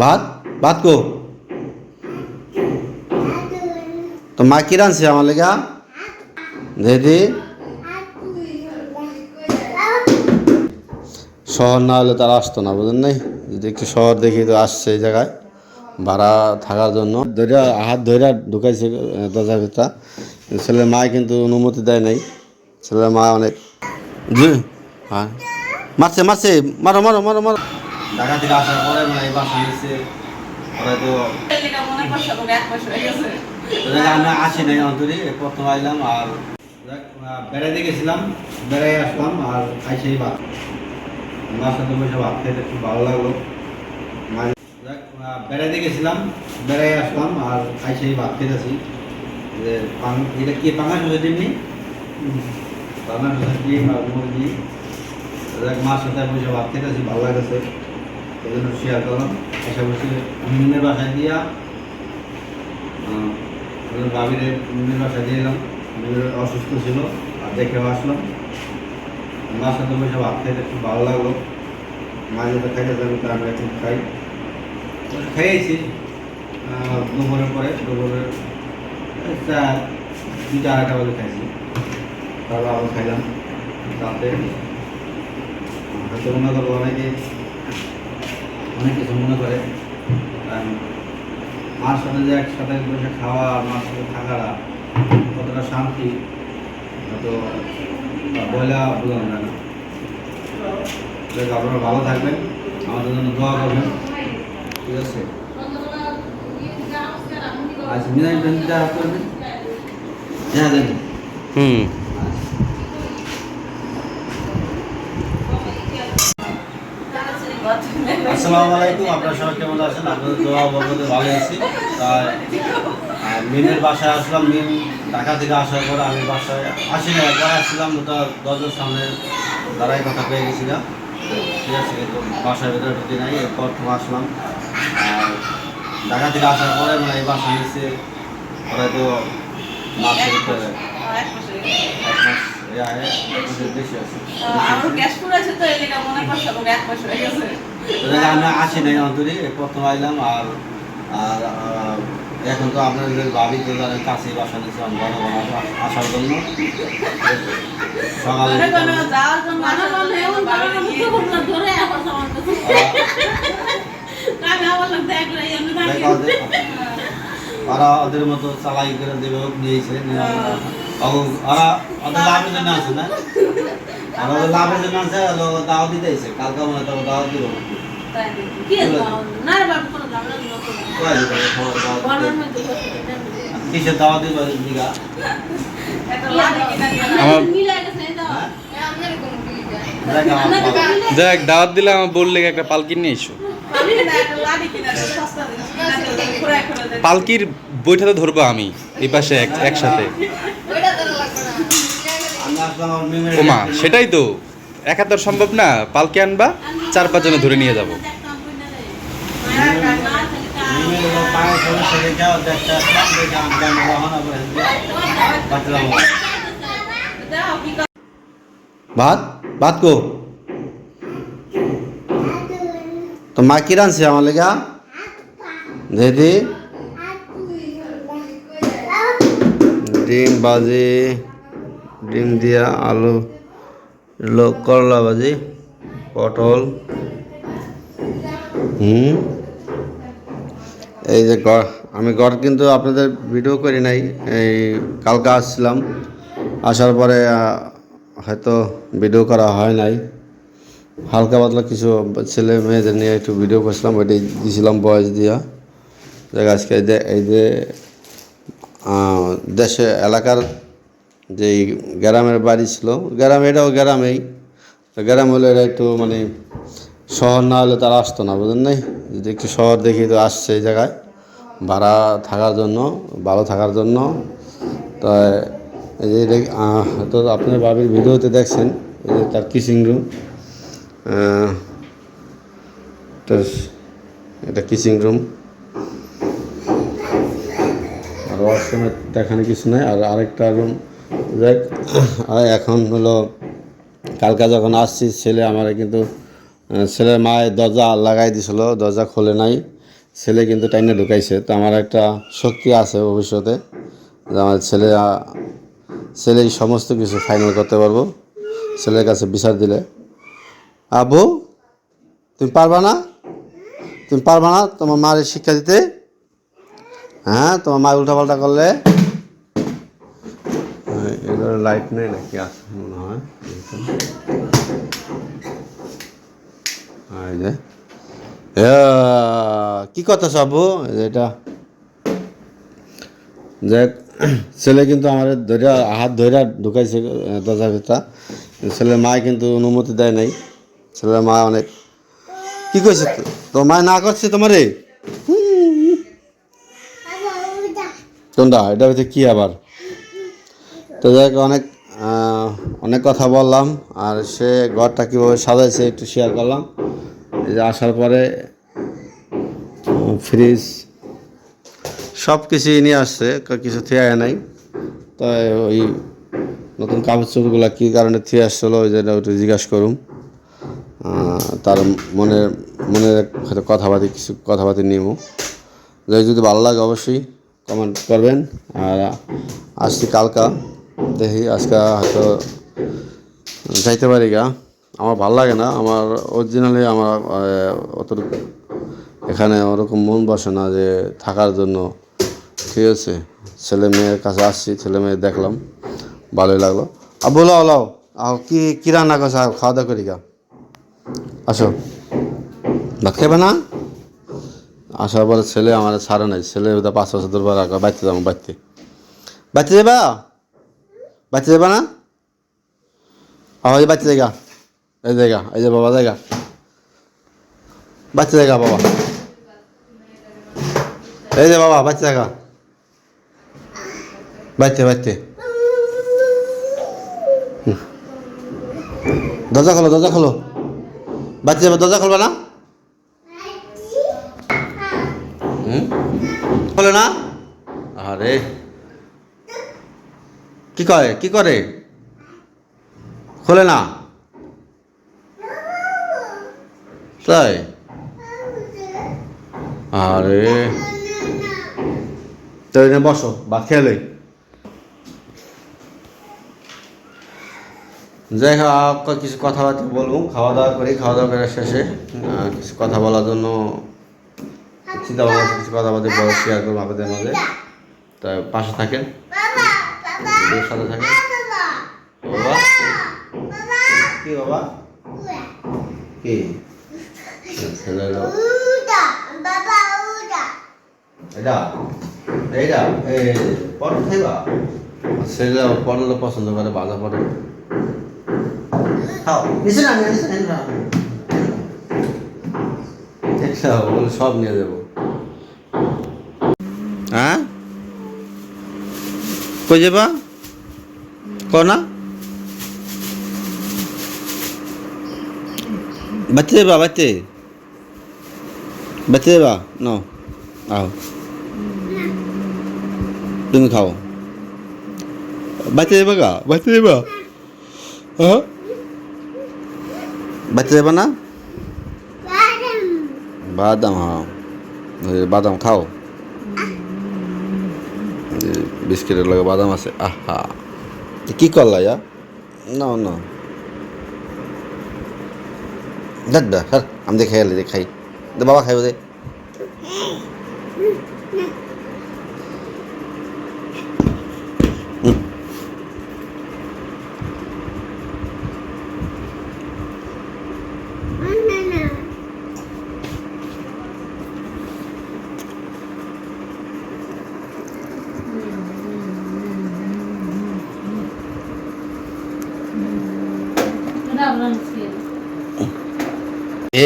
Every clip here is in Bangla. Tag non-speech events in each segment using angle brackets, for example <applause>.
ভাত? ভাত কো? তো মা কি রানছে আমার লেগা? দিদি? শহর না হলে তারা আসতো না বুঝলেন নাই? যদি একটু শহর দেখি তো আসছে এই জায়গায়, ভাড়া থাকার জন্য। ধরে হাত ধরে ঢুকাইছে দরজার ভিতরে ছেলের মা কিন্তু অনুমতি দেয় নাই। ছেলের মা অনেক হ্যাঁ। মারছে মারছে। মারো মারো মারো মারো। ঢাকা থেকে আসার পরে মানে এই বাসা নিচ্ছে আমরা আসি নাই অন্তরে বেড়াইতে গেছিলাম বেড়াই আসলাম আর খাইছেই ভাত। সাথে ভাত খেতে খুব ভালো লাগল। গেছিলাম আসলাম আর এটা কি পাঙ্গাস হচ্ছে তেমনি? ডিম আর মুরগি? যাক, সাথে বসে ভাত খেতেছি ভালো লাগতেছে। এই জন্য শেয়ার করলাম এসে বসে মিনের বাসায় দিয়া বাবিরে মিনের বাসায় দিয়ে এলাম। অসুস্থ ছিল, আর দেখেও আসলাম মার সাথে বসে ভাত খেতে খুব ভালো লাগল। মা যেটা খাইতে যাবে তা আমি এখন খাই। খেয়েছি দুপুরের পরে দুপুরের চার দুইটা আড়াইটা বাজে খাইছি। তারপর আবার খাইলাম তাতে হয়তো মনে করব অনেকে অনেক কিছু মনে করে। মার সাথে যে একসাথে বসে খাওয়া, মার সাথে থাকাটা কতটা শান্তি হয়তো বইলা বোঝানো যায় না। আপনারা ভালো থাকবেন, আমাদের জন্য দোয়া করবেন। ঠিক আছে? আজ মিনাই করবেন হ্যাঁ দেখুন। হুম। আসসালামু আলাইকুম আপনারা সবাই কেমন আছেন? আপনাদের দোয়া বলতে ভালো আছি। তাই মিনের বাসায় আসলাম মিন ঢাকা থেকে আসার পর আমি বাসায় আসি না একবার আসছিলাম ওটা দরজার সামনে দাঁড়াই কথা পেয়ে গেছিলাম। ঠিক আছে কিন্তু বাসার ভিতরে ঢুকি নাই এরপর তো আসলাম। আর ঢাকা থেকে আসার পরে মানে এই বাসা নিচ্ছে ওরা তো এক বেশি আছে। আমরা আসি নাই অন্তরে প্রথম আইলাম আর আর এখন তো আপনাদের ভাবি তো জানেন কাছে বাসা ঘন আসার জন্য। সকালে ওরা ওদের মতো চালাই করে দেবে নিয়েছে নিয়ে ও- ওরা ওদের লাভের জন্য আছে না? আর ওদের লাভের জন্য আছে দাওয়া দিতে কালকে মনে হয় দাওয়া দিব। দেখ, দাওয়াত দিলে আমার বললে একটা পালকি নিয়ে এসো। পালকির বইটাতে ধরবো আমি, এই পাশে এক একসাথে। ওমা, সেটাই তো। একাত্তর সম্ভব না, পালকি আনবা? চার পাঁচ জনে ধরে নিয়ে যাব। ভাত? ভাত কো? তো মা কি রানছে আমার লেগা? দিদি? ডিম বাজি ডিম দিয়া আলু করলা ভাজি। পটল। হুম? এই যে আমি ঘর কিন্তু আপনাদের ভিডিও করি নাই এই কালকে আসছিলাম। আসার পরে হয়তো ভিডিও করা হয় নাই। হালকা পাতলা কিছু ছেলে মেয়েদের নিয়ে একটু ভিডিও করছিলাম ওইটাই দিয়েছিলাম বয়স দিয়া। দেখ আজকে এই যে এই যে আহ, দেশে এলাকার যে গ্রামের বাড়ি ছিল গ্রাম এটাও গ্রামেই। তো গ্রাম হলে এটা একটু মানে শহর না হলে তারা আসতো না বুঝলেন নাই? যদি একটু শহর দেখি তো আসছে এই জায়গায়। ভাড়া থাকার জন্য, ভালো থাকার জন্য। তো এই যে তো আপনার বাবির ভিডিওতে দেখছেন, এই যে তার কিচিং রুম এটা কিচিং রুম আর ওয়াশরুমে দেখানো কিছু নাই, আর আরেকটা রুম দেখ এখন হলো কালকা যখন আসছি, ছেলে আমার কিন্তু ছেলের মায়ের দরজা লাগাই দিছিল, দরজা খোলে নাই। ছেলে কিন্তু টাইনে ঢুকাইছে। তো আমার একটা শক্তি আছে ভবিষ্যতে, যে আমার ছেলে আ- ছেলে সমস্ত কিছু ফাইনাল করতে পারব। ছেলের কাছে বিচার দিলে। আবু তুমি পারবা না? তুমি পারবা না তোমার মার শিক্ষা দিতে? হ্যাঁ তোমার মা উল্টাপাল্টা করলে? লাইট নেই নাকি? আছে মনে হয়। যে। কি কথা সাবু? এটা। যাক ছেলে কিন্তু আমার ধরে হাত ধরে ঢুকাইছে দরজার ভিতরা। ছেলের মা কিন্তু অনুমতি দেয় নাই। ছেলের মা অনেক কি কইছে তো? মা না করছে তোমারে? কোনটা এটা হচ্ছে কি আবার? তো যাক অনেক অনেক কথা বললাম, আর সে ঘরটা কীভাবে সাজাইছে একটু শেয়ার করলাম। যে আসার পরে ফ্রিজ সব কিছুই নিয়ে আসছে কিছু থিয়ে নাই। তো ওই নতুন কাপড় চোপড়গুলো কী কারণে থিয়ে আসছিল, ওই জন্য একটু জিজ্ঞাসা করুম। তার মনের মনের হয়তো কথাবার্তি, কিছু কথাবার্তি নিব। যাই যদি ভালো লাগে অবশ্যই কমেন্ট করবেন। আর আসছি কালকা। দেখি আজকে হয়তো যাইতে পারি গা। আমার ভালো লাগে না, আমার অরিজিনালি আমার অত এখানে ওরকম মন বসে না যে থাকার জন্য। ঠিক আছে, ছেলে মেয়ের কাছে আসছি, ছেলে মেয়ে দেখলাম, ভালোই লাগল। আর বলো লাও আও কি কি রান্না করছে? খাওয়া দাওয়া করি গা। আসো। ভাত খাবে না? আসার পরে ছেলে আমার ছাড়ে নাই। ছেলে পাঁচ বছর ধরে রাখা বাচ্চা যাব বাচ্চা বাচ্চা যাবা? বাচ্চা যাবা না? এই বাচ্চা জায়গা এই জায়গা এই যে বাবা জায়গা বাচ্চা জায়গা বাবা। এই যে বাবা, বাচ্চা জায়গা বাচ্চা বাচ্চা। দরজা খোলো দরজা খোলো। বাচ্চা যাবে দরজা খুলবে না? খোলে না? আরে। কি করে? কি করে? খোলে না। তাই? আরে। তো এনে বসো বা খেলে যাই হোক কিছু কথাবার্তা বলব। খাওয়া দাওয়া করি খাওয়া দাওয়া করার শেষে কিছু কথা বলার জন্য চিন্তা ভাবনা কিছু কথাবার্তা বড় শেয়ার করব আপনাদের মাঝে। তাই পাশে থাকেন। ভিডিওর সাথে থাকেন বাবা? কি বাবা? কি? এটা এইটা এই পটল খাইবা? ছেলে পটল পছন্দ করে ভাজা পটল খাও। নিচে না সব নিয়ে যাব। হ্যাঁ? কই যাবা? ক না বাচ্চা যাবা বাচ্চে বাচ্চা যাবা ন আও তুমি খাও বাচ্চা যাবা গা বাচ্চা যাবা হ্যাঁ বাচ্চা যাবা না বাদাম হ্যাঁ এই যে বাদাম খাও এই যে বিস্কিটের লগে বাদাম আছে আহা এ কি করলা, ইয়া? না না। দেখ দা হ্যাঁ আমি দেখে গেলে দেখাই। বাবা খাইব দে <laughs> হুম।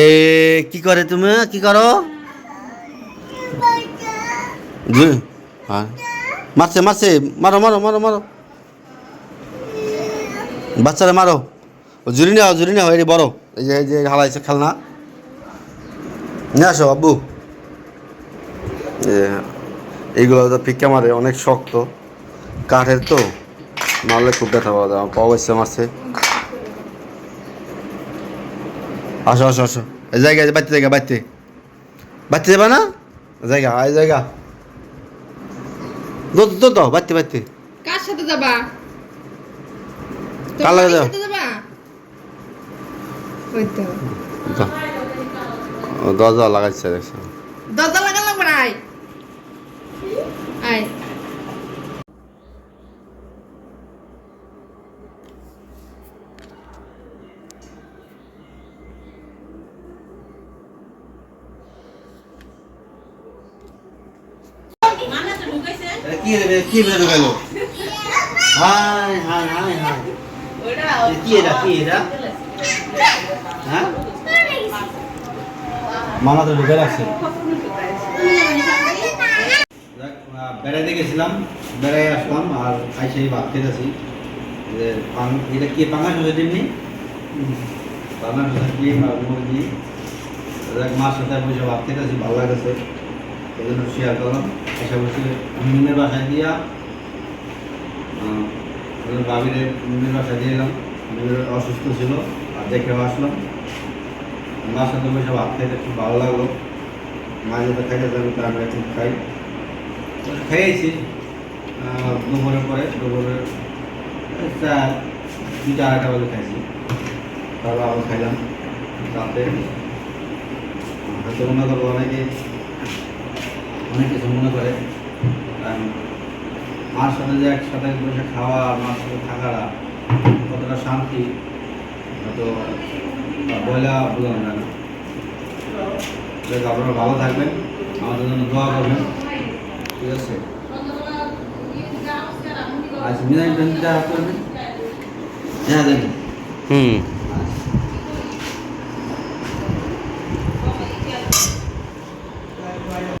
এ, কি করে তুমি? কি করো? হ্যাঁ। মারছে মারছে। মারো মারো মারো মারো। বাচ্চারা মারো। জুরি নাও জুরি নাও এটি বড়। এই যে এই যে, হালাইছে খেলনা। নিয়ে আসো, আব্বু। এইগুলো তো ফিক্কা মারে, অনেক শক্ত। কাঠের তো। মারলে খুব ব্যথা পাওয়া যায়। পাওয়া মারছে। আসো আসো আসো এই জায়গায় বাচ্চা জায়গা বাচ্চা বাচ্চা যাবা না জায়গা আয় জায়গা দো দো দো বাড়তে বাড়তে কার সাথে যাবা কার লাগে যাও? যাবা ওই তো দরজা লাগাইছে দেখছ দরজা লাগা লাগবে না আয় আয় কি রে কি বেরো গেল? হাই হাই হাই হাই। কি এটা কি এটা? হ্যাঁ? মামা তো ঢুকে রাখছে। বেড়াইতে গেছিলাম বেড়াই আসলাম আর আইসে ভাত খেতেছি। যে এটা কি পাঙ্গাস হয়েছে তেমনি? পাঙ্গাস হয়েছে কি বা মুরগি যাক, মার সাথে বসে ভাত খেতেছি ভালো লাগতেছে। এই জন্য শেয়ার করলাম। এসে বসে মিমের বাসায় দিয়া বাবিরে মিমের বাসায় দিয়ে এলাম। অসুস্থ ছিল, আর দেখেও আসলাম। মার সাথে বসে ভাত খাইতে খুব ভালো লাগল। মা যেটা খাইতে তা আমি এখন খাই। খেয়েছি দুপুরের পরে, দুপুরের চার, দুইটা আড়াইটা বাজে খাইছি। তারপর আবার খাইলাম রাতে। হয়তো মনে করব অনেকে অনেক কিছু মনে করে। মার সাথে যে একসাথে বসে খাওয়া, মার সাথে থাকাটা কতটা শান্তি বইলা বোঝানো যায় না আপনারা ভালো থাকবেন। আমাদের জন্য দোয়া করবেন। ঠিক আছে? আজ মিনাই করবেন হ্যাঁ দেখুন হুম।